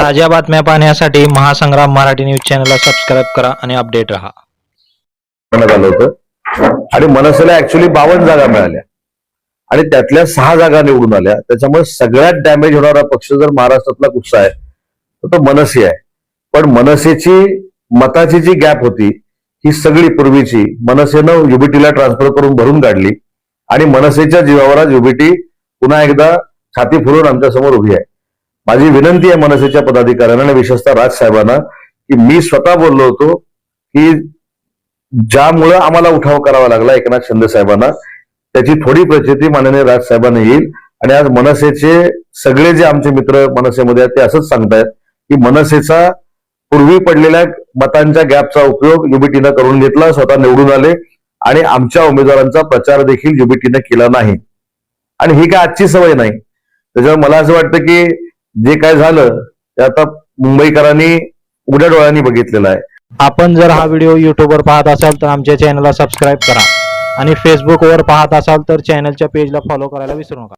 ताज्या बातम्या पाहण्यासाठी महासंग्राम मराठी न्यूज चॅनलला सबस्क्राईब करा आणि अपडेट राहा. करण्यात होतं. आणि मनसेला ऍक्च्युली बावन्न जागा मिळाल्या. आणि त्यातल्या सहा जागा निवडून आल्या. त्याच्यामुळे सगळ्यात डॅमेज होणारा पक्ष जर महाराष्ट्रातला कुठचा आहे तर तो मनसे आहे. पण मनसेची मताची जी गॅप होती ही सगळी पूर्वीची मनसेनं युबीटीला ट्रान्सफर करून भरून काढली. आणि मनसेच्या जीवावर युबीटी पुन्हा एकदा छाती फुलून आमच्यासमोर उभी आहे. माझी विनंती आहे मनसेच्या पदाधिकाऱ्यांना आणि विशेषतः राज साहेबांना की मी स्वतः बोललो होतो की ज्यामुळं आम्हाला उठाव करावा लागला एकनाथ शिंदे साहेबांना त्याची थोडी प्रचिती माननीय राज साहेबांना येईल. आणि आज मनसेचे सगळे जे आमचे मित्र मनसेमध्ये आहेत ते असंच सांगतायत की मनसेचा पूर्वी पडलेल्या मतांच्या गॅपचा उपयोग युबीटीनं करून घेतला स्वतः निवडून आले आणि आमच्या उमेदवारांचा प्रचार देखील युबीटीनं केला नाही. आणि ही काय आजची सवय नाही. त्याच्यामुळे मला असं वाटतं की जे काय झालं ते आता मुंबईकरांनी उघड्या डोळ्यांनी बघितलेलं आहे. आपण जर हा व्हिडिओ युट्यूबवर पाहत असाल तर आमच्या चॅनलला सबस्क्राईब करा. आणि फेसबुकवर पाहत असाल तर चॅनलच्या पेजला फॉलो करायला विसरू नका.